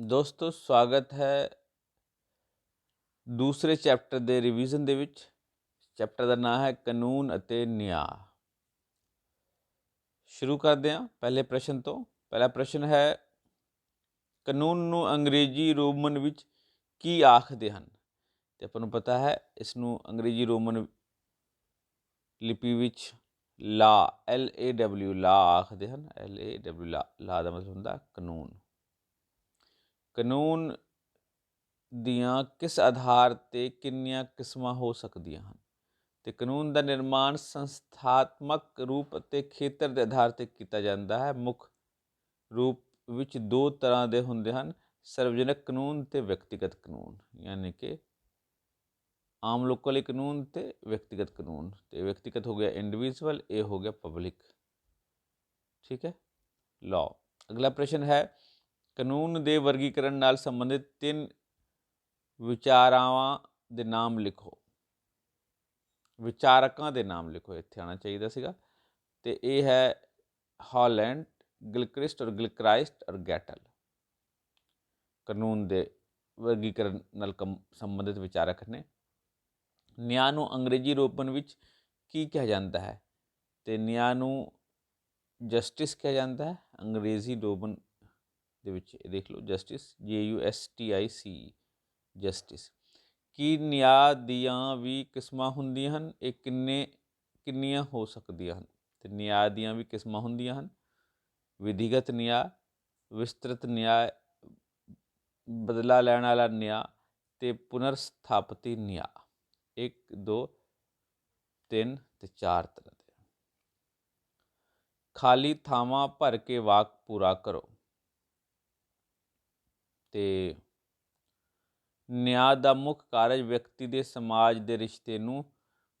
ਦੋਸਤੋ, ਸਵਾਗਤ ਹੈ ਦੂਸਰੇ ਚੈਪਟਰ ਦੇ ਰਿਵੀਜ਼ਨ ਦੇ ਵਿੱਚ। ਚੈਪਟਰ ਦਾ ਨਾਮ ਹੈ ਕਾਨੂੰਨ ਅਤੇ ਨਿਆਂ। ਸ਼ੁਰੂ ਕਰਦੇ ਹਾਂ ਪਹਿਲੇ ਪ੍ਰਸ਼ਨ ਤੋਂ। ਪਹਿਲਾ ਪ੍ਰਸ਼ਨ ਹੈ, ਕਾਨੂੰਨ ਨੂੰ ਅੰਗਰੇਜ਼ੀ ਰੋਮਨ ਵਿੱਚ ਕੀ ਆਖਦੇ ਹਨ? ਤੇ ਆਪਾਂ ਨੂੰ ਪਤਾ ਹੈ, ਇਸ ਨੂੰ ਅੰਗਰੇਜ਼ੀ ਰੋਮਨ ਲਿਪੀ ਵਿੱਚ ਲਾ ਐਲ ਏ ਡਬਲਯੂ ਲਾ ਆਖਦੇ ਹਨ। ਐਲ ਏ ਡਬਲਯੂ ਲਾ ਲਾ ਦਾ ਮਤਲਬ ਹੁੰਦਾ ਕਾਨੂੰਨ। ਕਾਨੂੰਨ ਦੀਆਂ ਕਿਸ ਆਧਾਰ ਤੇ ਕਿੰਨੀਆਂ ਕਿਸਮਾਂ ਹੋ ਸਕਦੀਆਂ ਹਨ? ਤੇ ਕਾਨੂੰਨ ਦਾ ਨਿਰਮਾਣ ਸੰਸਥਾਤਮਕ ਰੂਪ ਅਤੇ ਖੇਤਰ ਦੇ ਆਧਾਰ ਤੇ ਕੀਤਾ ਜਾਂਦਾ ਹੈ। ਮੁੱਖ ਰੂਪ ਵਿੱਚ ਦੋ ਤਰ੍ਹਾਂ ਦੇ ਹੁੰਦੇ ਹਨ, ਸਰਵਜਨਕ ਕਾਨੂੰਨ ਤੇ ਵਿਅਕਤੀਗਤ ਕਾਨੂੰਨ, ਯਾਨੀ ਕਿ ਆਮ ਲੋਕਾਂ ਲਈ ਕਾਨੂੰਨ ਤੇ ਵਿਅਕਤੀਗਤ ਕਾਨੂੰਨ। ਤੇ ਵਿਅਕਤੀਗਤ ਹੋ ਗਿਆ ਇੰਡੀਵਿਜੂਅਲ ਇਹ ਹੋ ਗਿਆ ਪਬਲਿਕ ਠੀਕ ਹੈ? ਲਾਅ ਅਗਲਾ ਪ੍ਰਸ਼ਨ ਹੈ ਕਾਨੂੰਨ ਦੇ ਵਰਗੀਕਰਨ ਨਾਲ ਸੰਬੰਧਿਤ ਤਿੰਨ ਵਿਚਾਰਾਵਾਂ ਦੇ ਨਾਮ ਲਿਖੋ। ਵਿਚਾਰਕਾਂ ਦੇ ਨਾਮ ਲਿਖੋ, ਇੱਥੇ ਆਣਾ ਚਾਹੀਦਾ ਸੀਗਾ। ਤੇ ਇਹ ਹੈ ਹਾਲੈਂਡ, ਗਿਲਕ੍ਰਿਸਟ ਔਰ ਗਿਲਕ੍ਰਾਈਸਟ ਔਰ ਗੈਟਲ। ਕਾਨੂੰਨ ਦੇ ਵਰਗੀਕਰਨ ਨਾਲ ਸੰਬੰਧਿਤ ਵਿਚਾਰਕ ਨੇ। ਨਿਆਂ ਨੂੰ ਅੰਗਰੇਜ਼ੀ ਰੂਪਨ ਵਿੱਚ ਕੀ ਕਿਹਾ ਜਾਂਦਾ ਹੈ? ਤੇ ਨਿਆਂ ਨੂੰ ਜਸਟਿਸ ਕਿਹਾ ਜਾਂਦਾ ਹੈ? ਅੰਗਰੇਜ਼ੀ ਰੋਮਨ ਦੇ ਵਿੱਚ ਇਹ ਦੇਖ ਲਓ justice J U S T I C justice ਕੀ ਨਿਆਂ ਦੀਆਂ ਵੀ ਕਿਸਮਾਂ ਹੁੰਦੀਆਂ ਹਨ? ਇਹ ਕਿੰਨੇ, ਕਿੰਨੀਆਂ ਹੋ ਸਕਦੀਆਂ ਹਨ? ਤੇ ਨਿਆਂ ਦੀਆਂ ਵੀ ਕਿਸਮਾਂ ਹੁੰਦੀਆਂ ਹਨ? ਵਿਧੀਗਤ ਨਿਆਂ, ਵਿਸਤ੍ਰਿਤ ਨਿਆਂ, ਬਦਲਾ ਲੈਣ ਵਾਲਾ ਨਿਆਂ ਤੇ ਪੁਨਰ ਸਥਾਪਤੀ ਨਿਆਂ। 1 2 3 ਤੇ 4 ਤਰ੍ਹਾਂ ਦੇ। ਖਾਲੀ ਥਾਵਾਂ ਭਰ ਕੇ ਵਾਕ ਪੂਰਾ ਕਰੋ। ਤੇ ਨਿਆਂ ਦਾ ਮੁੱਖ ਕਾਰਜ ਵਿਅਕਤੀ ਦੇ ਸਮਾਜ ਦੇ ਰਿਸ਼ਤੇ ਨੂੰ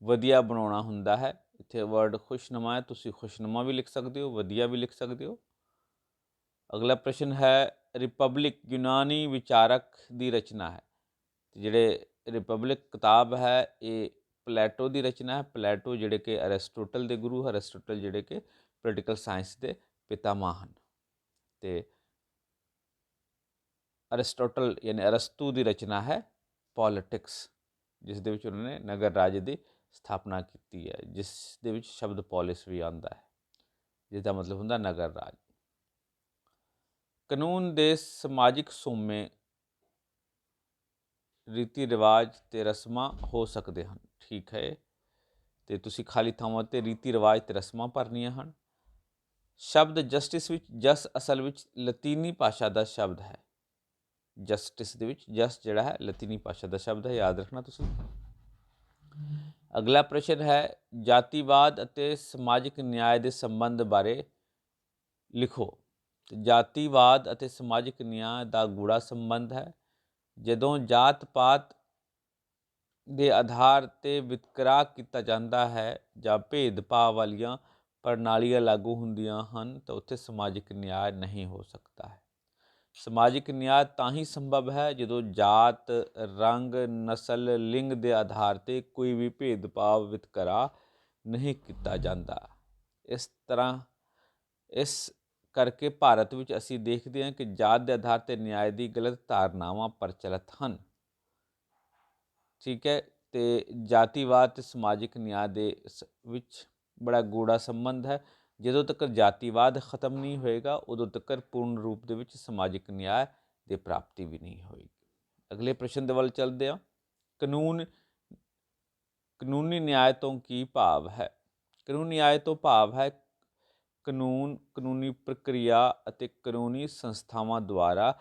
ਵਧੀਆ ਬਣਾਉਣਾ ਹੁੰਦਾ ਹੈ। ਇੱਥੇ ਵਰਡ ਖੁਸ਼ਨਮਾ ਹੈ, ਤੁਸੀਂ ਖੁਸ਼ਨਮਾ ਵੀ ਲਿਖ ਸਕਦੇ ਹੋ, ਵਧੀਆ ਵੀ ਲਿਖ ਸਕਦੇ ਹੋ। ਅਗਲਾ ਪ੍ਰਸ਼ਨ ਹੈ, ਰਿਪਬਲਿਕ ਯੂਨਾਨੀ ਵਿਚਾਰਕ ਦੀ ਰਚਨਾ ਹੈ। ਜਿਹੜੇ ਰਿਪਬਲਿਕ ਕਿਤਾਬ ਹੈ, ਇਹ ਪਲੇਟੋ ਦੀ ਰਚਨਾ ਹੈ। ਪਲੇਟੋ ਜਿਹੜੇ ਕਿ ਅਰਿਸਟੋਟਲ ਦੇ ਗੁਰੂ, ਅਰਿਸਟੋਟਲ ਜਿਹੜੇ ਕਿ ਪੋਲੀਟੀਕਲ ਸਾਇੰਸ ਦੇ ਪਿਤਾਮਾ ਹਨ ਤੇ ਅਰਿਸਟੋਟਲ ਯਾਨੀ ਅਰਸਤੂ ਦੀ ਰਚਨਾ ਹੈ, ਪੋਲਿਟਿਕਸ, ਜਿਸ ਦੇ ਵਿੱਚ ਉਹਨਾਂ ਨੇ ਨਗਰ ਰਾਜ ਦੀ ਸਥਾਪਨਾ ਕੀਤੀ ਹੈ, ਜਿਸ ਦੇ ਵਿੱਚ ਸ਼ਬਦ ਪੋਲਿਸ ਵੀ ਆਉਂਦਾ ਹੈ ਜਿਸ ਦਾ ਮਤਲਬ ਹੁੰਦਾ ਨਗਰ ਰਾਜ। ਕਾਨੂੰਨ ਦੇ ਸਮਾਜਿਕ ਸੋਮੇ ਰੀਤੀ ਰਿਵਾਜ ਤੇ ਰਸਮਾਂ ਹੋ ਸਕਦੇ ਹਨ, ਠੀਕ ਹੈ। ਤੇ ਤੁਸੀਂ ਖਾਲੀ ਥਾਵਾਂ ਤੇ ਰੀਤੀ ਰਿਵਾਜ ਤੇ ਰਸਮਾਂ ਭਰਨੀਆਂ ਹਨ। ਸ਼ਬਦ ਜਸਟਿਸ ਵਿੱਚ, ਜਸ ਅਸਲ ਵਿੱਚ ਲਤੀਨੀ ਭਾਸ਼ਾ ਦਾ ਸ਼ਬਦ ਹੈ। ਜਸਟਿਸ ਦੇ ਵਿੱਚ, ਜਸ ਜਿਹੜਾ ਹੈ, ਲਤੀਨੀ ਭਾਸ਼ਾ ਦਾ ਸ਼ਬਦ ਹੈ, ਯਾਦ ਰੱਖਣਾ ਤੁਸੀਂ। ਅਗਲਾ ਪ੍ਰਸ਼ਨ ਹੈ, ਜਾਤੀਵਾਦ ਅਤੇ ਸਮਾਜਿਕ ਨਿਆਂ ਦੇ ਸੰਬੰਧ ਬਾਰੇ ਲਿਖੋ। ਜਾਤੀਵਾਦ ਅਤੇ ਸਮਾਜਿਕ ਨਿਆਂ ਦਾ ਗੂੜਾ ਸੰਬੰਧ ਹੈ। ਜਦੋਂ ਜਾਤ ਪਾਤ ਦੇ ਆਧਾਰ ਤੇ ਵਿਤਕਰਾ ਕੀਤਾ ਜਾਂਦਾ ਹੈ ਜਾਂ ਭੇਦਭਾਵ ਵਾਲੀਆਂ ਪ੍ਰਣਾਲੀਆਂ ਲਾਗੂ ਹੁੰਦੀਆਂ ਹਨ, ਤਾਂ ਉੱਥੇ ਸਮਾਜਿਕ ਨਿਆਂ ਨਹੀਂ ਹੋ ਸਕਦਾ ਹੈ। ਸਮਾਜਿਕ ਨਿਆਂ ਤਾਂ ਹੀ ਸੰਭਵ ਹੈ ਜਦੋਂ ਜਾਤ, ਰੰਗ, ਨਸਲ, ਲਿੰਗ ਦੇ ਆਧਾਰ ਤੇ ਕੋਈ ਵੀ ਭੇਦਭਾਵ ਵਿਤਕਰਾ ਨਹੀਂ ਕੀਤਾ ਜਾਂਦਾ। ਇਸ ਤਰ੍ਹਾਂ, ਇਸ ਕਰਕੇ ਭਾਰਤ ਵਿੱਚ ਅਸੀਂ ਦੇਖਦੇ ਹਾਂ ਕਿ ਜਾਤ ਦੇ ਆਧਾਰ ਤੇ ਨਿਆਂ ਦੀ ਗਲਤ ਧਾਰਨਾਵਾਂ ਪ੍ਰਚਲਿਤ ਹਨ। ਠੀਕ ਹੈ, ਤੇ ਜਾਤੀਵਾਦ ਤੇ ਸਮਾਜਿਕ ਨਿਆਂ ਦੇ ਵਿੱਚ ਬੜਾ ਗੂੜਾ ਸੰਬੰਧ ਹੈ। ਜਦੋਂ ਤੱਕ ਜਾਤੀਵਾਦ ਖਤਮ ਨਹੀਂ ਹੋਏਗਾ, ਉਦੋਂ ਤੱਕ ਪੂਰਨ ਰੂਪ ਦੇ ਵਿੱਚ ਸਮਾਜਿਕ ਨਿਆਂ ਦੀ ਪ੍ਰਾਪਤੀ ਵੀ ਨਹੀਂ ਹੋਏਗੀ। ਅਗਲੇ ਪ੍ਰਸ਼ਨ ਦੇ ਵੱਲ ਚੱਲਦੇ ਹਾਂ। ਕਾਨੂੰਨ, ਕਾਨੂੰਨੀ ਨਿਆਂ ਤੋਂ ਕੀ ਭਾਵ ਹੈ? ਕਾਨੂੰਨੀ ਨਿਆਂ ਤੋਂ ਭਾਵ ਹੈ ਕਾਨੂੰਨ, ਕਾਨੂੰਨੀ ਪ੍ਰਕਿਰਿਆ ਅਤੇ ਕਾਨੂੰਨੀ ਸੰਸਥਾਵਾਂ ਦੁਆਰਾ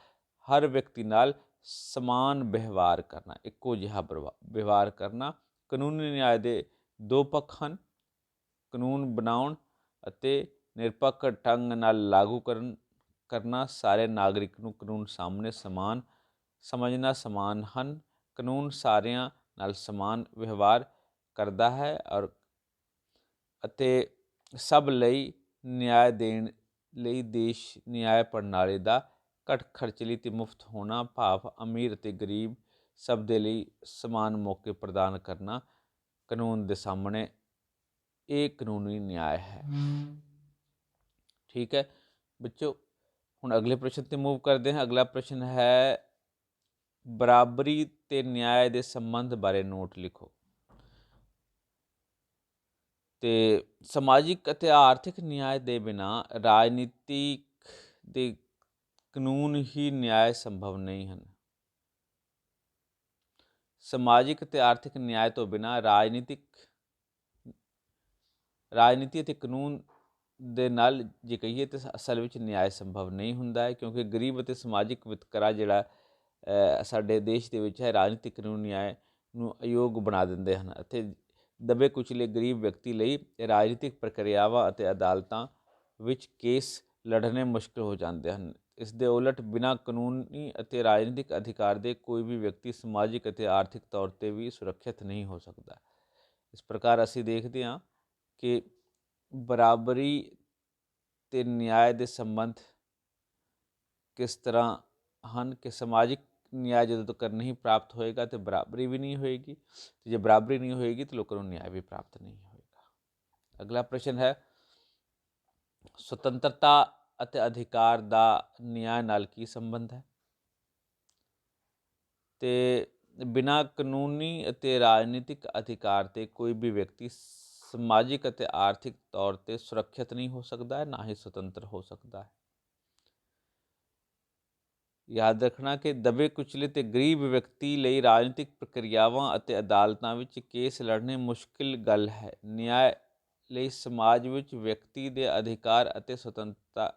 ਹਰ ਵਿਅਕਤੀ ਨਾਲ ਸਮਾਨ ਵਿਵਹਾਰ ਕਰਨਾ, ਇੱਕੋ ਜਿਹਾ ਵਿਵਹਾਰ ਕਰਨਾ। ਕਾਨੂੰਨੀ ਨਿਆਂ ਦੇ ਦੋ ਪੱਖ ਹਨ। ਕਾਨੂੰਨ ਬਣਾਉਣ ਅਤੇ ਨਿਰਪੱਖ ਢੰਗ ਨਾਲ ਲਾਗੂ ਕਰਨ, ਕਰਨਾ ਸਾਰੇ ਨਾਗਰਿਕ ਨੂੰ ਕਾਨੂੰਨ ਸਾਹਮਣੇ ਸਮਾਨ, ਸਮਝਣਾ ਸਮਾਨ ਹਨ। ਕਾਨੂੰਨ ਸਾਰਿਆਂ ਨਾਲ ਸਮਾਨ ਵਿਵਹਾਰ ਕਰਦਾ ਹੈ ਔਰ ਅਤੇ ਸਭ ਲਈ ਨਿਆਂ ਦੇਣ ਲਈ ਦੇਸ਼ ਨਿਆਂ ਪ੍ਰਣਾਲੀ ਦਾ ਘੱਟ ਖਰਚਲੀ ਤੇ ਮੁਫਤ ਹੋਣਾ, ਭਾਵ ਅਮੀਰ ਤੇ ਗਰੀਬ ਸਭ ਦੇ ਲਈ ਸਮਾਨ ਮੌਕੇ ਪ੍ਰਦਾਨ ਕਰਨਾ ਕਾਨੂੰਨ ਦੇ ਸਾਹਮਣੇ ਇਹ ਕਾਨੂੰਨੀ ਨਿਆਂ ਹੈ। ਠੀਕ ਹੈ? ਬੱਚੋ, ਹੁਣ ਅਗਲੇ ਪ੍ਰਸ਼ਨ ਤੇ ਮੂਵ ਕਰਦੇ ਹਾਂ। ਅਗਲਾ ਪ੍ਰਸ਼ਨ ਹੈ, ਬਰਾਬਰੀ ਤੇ ਨਿਆਂ ਦੇ ਸੰਬੰਧ ਬਾਰੇ ਨੋਟ ਲਿਖੋ। ਤੇ ਸਮਾਜਿਕ ਅਤੇ ਆਰਥਿਕ ਨਿਆਂ ਦੇ ਬਿਨਾ ਰਾਜਨੀਤਿਕ ਦੇ ਕਾਨੂੰਨ ਹੀ ਨਿਆਂ ਸੰਭਵ ਨਹੀਂ ਹਨ। ਸਮਾਜਿਕ ਅਤੇ ਆਰਥਿਕ ਨਿਆਂ ਤੋਂ ਬਿਨਾ ਰਾਜਨੀਤਿਕ ਰਾਜਨੀਤੀ ਅਤੇ ਕਾਨੂੰਨ ਦੇ ਨਾਲ ਜੇ ਕਹੀਏ ਤਾਂ ਅਸਲ ਵਿੱਚ ਨਿਆਂ ਸੰਭਵ ਨਹੀਂ ਹੁੰਦਾ ਹੈ, ਕਿਉਂਕਿ ਗਰੀਬ ਅਤੇ ਸਮਾਜਿਕ ਵਿਤਕਰਾ ਜਿਹੜਾ ਸਾਡੇ ਦੇਸ਼ ਦੇ ਵਿੱਚ ਹੈ, ਰਾਜਨੀਤਿਕ ਕਾਨੂੰਨ ਨਿਆਂ ਨੂੰ ਅਯੋਗ ਬਣਾ ਦਿੰਦੇ ਹਨ ਅਤੇ ਦਬੇ ਕੁਚਲੇ ਗਰੀਬ ਵਿਅਕਤੀ ਲਈ ਰਾਜਨੀਤਿਕ ਪ੍ਰਕਿਰਿਆਵਾਂ ਅਤੇ ਅਦਾਲਤਾਂ ਵਿੱਚ ਕੇਸ ਲੜਨੇ ਮੁਸ਼ਕਲ ਹੋ ਜਾਂਦੇ ਹਨ। ਇਸ ਦੇ ਉਲਟ ਬਿਨਾਂ ਕਾਨੂੰਨੀ ਅਤੇ ਰਾਜਨੀਤਿਕ ਅਧਿਕਾਰ ਦੇ ਕੋਈ ਵੀ ਵਿਅਕਤੀ ਸਮਾਜਿਕ ਅਤੇ ਆਰਥਿਕ ਤੌਰ ਤੇ ਵੀ ਸੁਰੱਖਿਅਤ ਨਹੀਂ ਹੋ ਸਕਦਾ। ਇਸ ਪ੍ਰਕਾਰ ਅਸੀਂ ਦੇਖਦੇ ਹਾਂ ਕਿ ਬਰਾਬਰੀ ਅਤੇ ਨਿਆਂ ਦੇ ਸੰਬੰਧ ਕਿਸ ਤਰ੍ਹਾਂ ਹਨ ਕਿ ਸਮਾਜਿਕ ਨਿਆਂ ਜਦੋਂ ਤੱਕ ਨਹੀਂ ਪ੍ਰਾਪਤ ਹੋਏਗਾ ਤੇ ਬਰਾਬਰੀ ਵੀ ਨਹੀਂ ਹੋਏਗੀ, ਤੇ ਜੇ ਬਰਾਬਰੀ ਨਹੀਂ ਹੋਏਗੀ ਤਾਂ ਲੋਕਾਂ ਨੂੰ ਨਿਆਂ ਵੀ ਪ੍ਰਾਪਤ ਨਹੀਂ ਹੋਏਗਾ। ਅਗਲਾ ਪ੍ਰਸ਼ਨ ਹੈ, ਸੁਤੰਤਰਤਾ ਅਤੇ ਅਧਿਕਾਰ ਦਾ ਨਿਆਂ ਨਾਲ ਕੀ ਸੰਬੰਧ ਹੈ? ਤੇ ਬਿਨਾਂ ਕਾਨੂੰਨੀ ਅਤੇ ਰਾਜਨੀਤਿਕ ਅਧਿਕਾਰ ਤੇ ਕੋਈ ਵੀ ਵਿਅਕਤੀ ਸਮਾਜਿਕ ਅਤੇ ਆਰਥਿਕ ਤੌਰ ਤੇ ਸੁਰੱਖਿਅਤ ਨਹੀਂ ਹੋ ਸਕਦਾ ਹੈ, ਨਾ ਹੀ ਸੁਤੰਤਰ ਹੋ ਸਕਦਾ ਹੈ। ਯਾਦ ਰੱਖਣਾ ਕਿ ਦਬੇ ਕੁਚਲੇ ਤੇ ਗਰੀਬ ਵਿਅਕਤੀ ਲਈ ਰਾਜਨੀਤਿਕ ਪ੍ਰਕਿਰਿਆਵਾਂ ਅਤੇ ਅਦਾਲਤਾਂ ਵਿੱਚ ਕੇਸ ਲੜਨੇ ਮੁਸ਼ਕਿਲ ਗੱਲ ਹੈ। ਨਿਆਂ ਲਈ ਸਮਾਜ ਵਿੱਚ ਵਿਅਕਤੀ ਦੇ ਅਧਿਕਾਰ ਅਤੇ ਸੁਤੰਤਰਤਾ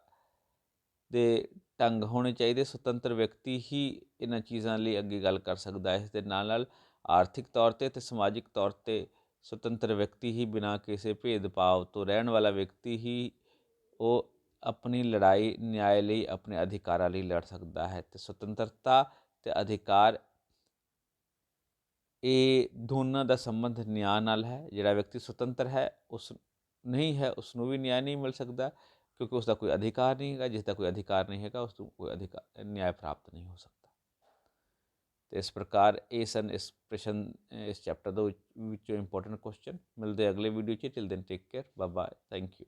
ਦੇ ਢੰਗ ਹੋਣੇ ਚਾਹੀਦੇ। ਸੁਤੰਤਰ ਵਿਅਕਤੀ ਹੀ ਇਹਨਾਂ ਚੀਜ਼ਾਂ ਲਈ ਅੱਗੇ ਗੱਲ ਕਰ ਸਕਦਾ ਹੈ। ਇਸ ਦੇ ਨਾਲ ਨਾਲ ਆਰਥਿਕ ਤੌਰ ਤੇ ਤੇ ਸਮਾਜਿਕ ਤੌਰ ਤੇ ਸੁਤੰਤਰ ਵਿਅਕਤੀ ਹੀ ਬਿਨਾਂ ਕਿਸੇ ਭੇਦਭਾਵ ਤੋਂ ਰਹਿਣ ਵਾਲਾ ਵਿਅਕਤੀ ਹੀ ਉਹ ਆਪਣੀ ਲੜਾਈ ਨਿਆਂ ਲਈ ਆਪਣੇ ਅਧਿਕਾਰਾਂ ਲਈ ਲੜ ਸਕਦਾ ਹੈ ਤੇ ਸੁਤੰਤਰਤਾ ਤੇ ਅਧਿਕਾਰ ਇਹ ਦੋਨਾਂ ਦਾ ਸੰਬੰਧ ਨਿਆਂ ਨਾਲ ਹੈ। ਜਿਹੜਾ ਵਿਅਕਤੀ ਸੁਤੰਤਰ ਹੈ, ਉਸ ਨਹੀਂ ਹੈ ਉਸ ਨੂੰ ਵੀ ਨਿਆਂ ਨਹੀਂ ਮਿਲ ਸਕਦਾ ਕਿਉਂਕਿ ਉਸ ਦਾ ਕੋਈ ਅਧਿਕਾਰ ਨਹੀਂ ਹੈਗਾ। ਜਿਸ ਦਾ ਕੋਈ ਅਧਿਕਾਰ ਨਹੀਂ ਹੈਗਾ ਉਸ ਨੂੰ ਕੋਈ ਅਧਿਕਾਰ ਨਿਆਂ ਪ੍ਰਾਪਤ ਨਹੀਂ ਹੋ ਸਕਦਾ। ਤੇ ਇਸ ਪ੍ਰਕਾਰ ਇਹ ਸਨ ਇਸ ਪ੍ਰਸ਼ਨ, ਇਸ ਚੈਪਟਰ ਦੇ ਵਿੱਚੋਂ ਇੰਪੋਰਟੈਂਟ ਕੁਐਸਚਨ ਮਿਲਦੇ ਅਗਲੇ ਵੀਡੀਓ 'ਚ। Till then take care bye bye thank you